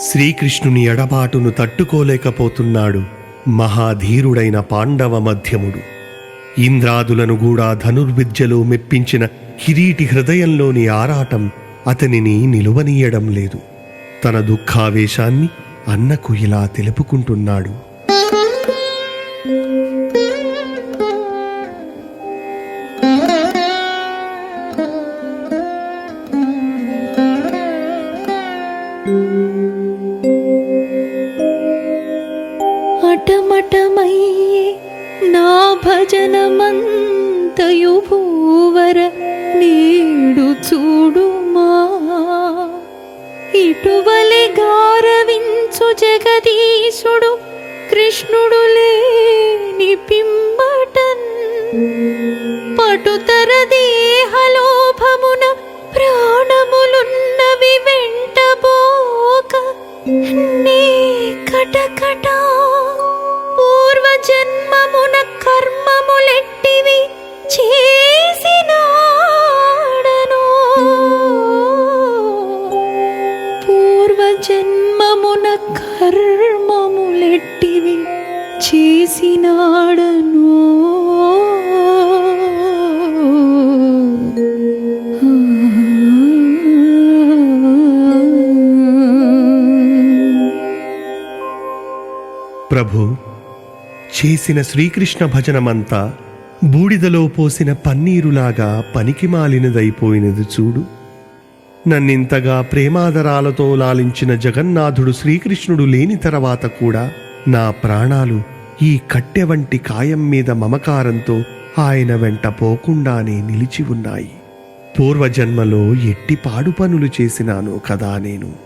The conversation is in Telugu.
శ్రీకృష్ణుని ఎడబాటును తట్టుకోలేకపోతున్నాడు మహాధీరుడైన పాండవ మధ్యముడు. ఇంద్రాదులను కూడా ధనుర్విద్యలో మెప్పించిన కిరీటి హృదయంలోని ఆరాటం అతనిని నిలువనీయడం లేదు. తన దుఃఖావేశాన్ని అన్నకు ఇలా తెలుపుకుంటున్నాడు. అటమటమయ్యే నా భజనమంతయు భూవర నీడు చూడుమా ఇటువలి గారవించు జగదీశుడు కృష్ణుడు లేని పిమ్మటన్ పటుతర దేహలోభమున ప్రాణములున్నవి వెంటబోక నీ కటకట జన్మమున కర్మములెట్టివి చేసినాడను. పూర్వ జన్మమున కర్మములెట్టివి చేసినాడను. ప్రభు చేసిన శ్రీకృష్ణ భజనమంతా బూడిదలో పోసిన పన్నీరులాగా పనికి మాలినదైపోయినది చూడు. నన్నింతగా ప్రేమాదరాలతో లాలించిన జగన్నాథుడు శ్రీకృష్ణుడు లేని తర్వాత కూడా నా ప్రాణాలు ఈ కట్టె వంటి కాయం మీద మమకారంతో ఆయన వెంట పోకుండానే నిలిచి ఉన్నాయి. పూర్వజన్మలో ఎట్టి పాడు పనులు చేసినాను కదా నేను.